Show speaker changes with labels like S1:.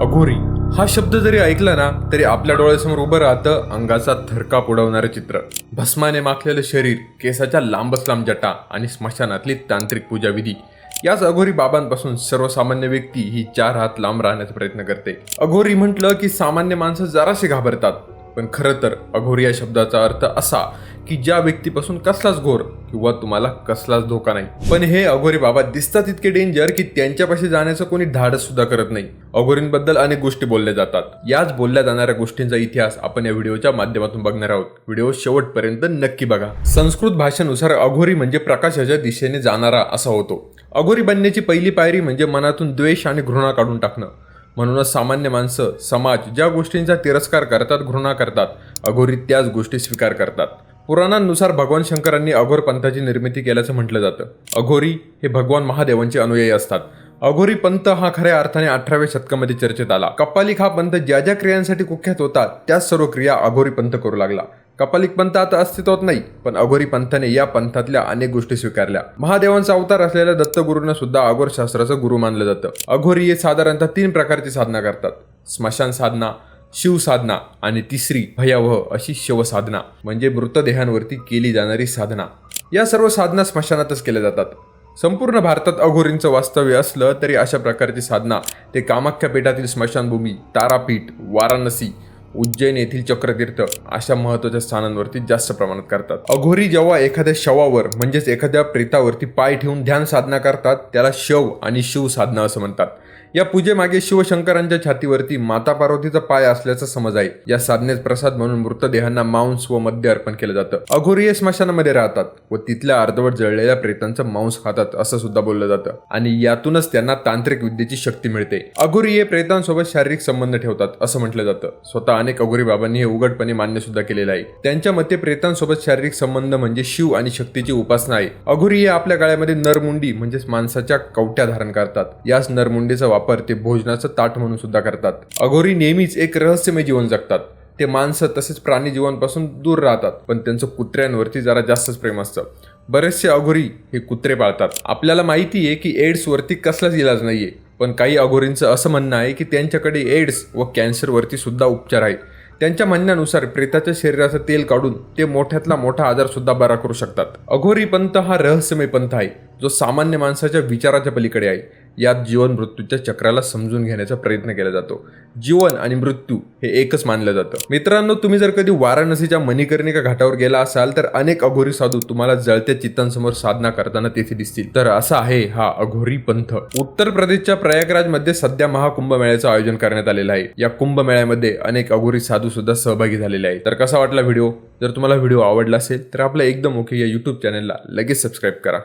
S1: अघोरी. हा शब्द जरी ऐकला ना तरी आपल्या डोळ्यासमोर उभं राहतं अंगाचा थरकाप उडवणारं चित्र. भस्माने माखलेलं शरीर केसाच्या लांबच लांब जटा आणि स्मशानातली तांत्रिक पूजाविधी याच अघोरी बाबांपासून सर्वसामान्य व्यक्ती ही चार हात लांब राहण्याचा प्रयत्न करते. अघोरी म्हटलं की सामान्य माणसं जराशी घाबरतात. पण खरं तर अघोरी या शब्दाचा अर्थ असा की ज्या व्यक्तीपासून कसलाच घोर किंवा तुम्हाला कसलाच धोका नाही. पण हे अघोरी बाबा दिसतात इतके डेंजर की त्यांच्यापाशी जाण्याचं कोणी धाडस सुद्धा करत नाही. अघोरींबद्दल अनेक गोष्टी बोलल्या जातात. याच बोलल्या जाणाऱ्या गोष्टींचा इतिहास आपण या व्हिडिओच्या माध्यमातून बघणार आहोत. व्हिडिओ शेवटपर्यंत नक्की बघा. संस्कृत भाषेनुसार अघोरी म्हणजे प्रकाशाच्या दिशेने जाणारा असा होतो. अघोरी बनण्याची पहिली पायरी म्हणजे मनातून द्वेष आणि घृणा काढून टाकणं. म्हणूनच सामान्य माणसं समाज ज्या गोष्टींचा तिरस्कार करतात घृणा करतात अघोरी त्याच गोष्टी स्वीकार करतात. पुराणांनुसार भगवान शंकरांनी अघोर पंथाची निर्मिती केल्याचं म्हटलं जातं. अघोरी हे भगवान महादेवांचे अनुयायी असतात. अघोरी पंथ हा खऱ्या अर्थाने अठराव्या शतकामध्ये चर्चेत आला. कपालिक हा पंथ ज्या ज्या क्रियांसाठी कुख्यात होता त्याच सर्व क्रिया अघोरी पंथ करू लागला. कपालिक पंथ आता अस्तित्वात नाही पण अघोरी पंथाने या पंथातल्या अनेक गोष्टी स्वीकारल्या. महादेवांचा अवतार असलेल्या दत्तगुरूंना सुद्धा अघोर शास्त्राचं गुरु मानलं जातं. अघोरी हे साधारणतः तीन प्रकारची साधना करतात. स्मशान साधना शिवसाधना आणि तिसरी भयावह अशी शिवसाधना म्हणजे मृतदेहांवरती केली जाणारी साधना. या सर्व साधना स्मशानातच केल्या जातात. संपूर्ण भारतात अघोरींचं वास्तव्य असलं तरी अशा प्रकारची साधना ते कामाख्या पीठातील स्मशानभूमी तारापीठ वाराणसी उज्जैन येथील चक्रतीर्थ अशा महत्त्वाच्या स्थानांवरती जास्त प्रमाणात करतात. अघोरी जेव्हा एखाद्या शवावर म्हणजेच एखाद्या प्रेतावरती पाय ठेवून ध्यान साधना करतात त्याला शव आणि शिव साधना असं म्हणतात. या पूजेमागे शिवशंकरांच्या छातीवरती माता पार्वतीचा पाय असल्याचा समज आहे. या साधनेत प्रसाद म्हणून मृतदेहांना मांस व मद्य अर्पण केलं जातं. अघोरी हे स्मशानामध्ये राहतात व तिथल्या अर्धवट जळलेल्या प्रेतांचं मांस खातात असं सुद्धा बोललं जातं. आणि यातूनच त्यांना तांत्रिक विद्येची शक्ती मिळते. अघोरी हे प्रेतांसोबत शारीरिक संबंध ठेवतात असं म्हटलं जातं. स्वतः अनेक अघोरी बाबांनी हे उघडपणे मान्य सुद्धा केलेलं आहे. त्यांच्या मते प्रेतांसोबत शारीरिक संबंध म्हणजे शिव आणि शक्तीची उपासना आहे. अघोरी हे आपल्या गाळ्यामध्ये नरमुंडी म्हणजेच माणसाच्या कवट्या धारण करतात. याच नरमुंडीचा वापर ते भोजनाचं ताट म्हणून सुद्धा करतात. अघोरी नेहमीच एक रहस्यमय जीवन जगतात. ते माणसं तसेच प्राणी जीवनपासून दूर राहतात. पण त्यांचं कुत्र्यांवरती जरा जास्तच प्रेम असतं. बरेचसे अघोरी हे कुत्रे पाळतात. आपल्याला माहिती आहे की एड्सवरती कसलाच इलाज नाहीये. पण काही अघोरींचं असं म्हणणं आहे की त्यांच्याकडे एड्स व कॅन्सरवरती सुद्धा उपचार आहे त्यांच्या म्हणण्यानुसार प्रेताच्या शरीराचं तेल काढून ते मोठ्यातला मोठा आजार सुद्धा बरा करू शकतात. अघोरी पंथ हा रहस्यमय पंथ आहे. जो सामान्य माणसाच्या विचाराच्या पलीकडे आहे यात जीवन मृत्यूच्या चक्राला समजून घेण्याचा प्रयत्न केला जातो. जीवन आणि मृत्यू हे एकच मानलं जातं. मित्रांनो तुम्ही जर कधी वाराणसीच्या मणिकर्णिका घाटावर गेला असाल तर अनेक अघोरी साधू तुम्हाला जळत्या चित्तांसमोर साधना करताना तेथे दिसतील. तर असा आहे हा अघोरी पंथ. उत्तर प्रदेशच्या प्रयागराजमध्ये सध्या महाकुंभमेळ्याचं आयोजन करण्यात आलेलं आहे. या कुंभमेळ्यामध्ये अनेक अघोरी साधू सुद्धा सहभागी झालेले आहेत. तर कसा वाटला व्हिडिओ? जर तुम्हाला व्हिडिओ आवडला असेल तर आपल्या एकदम ओके या युट्यूब चॅनलला लगेच सबस्क्राईब करा.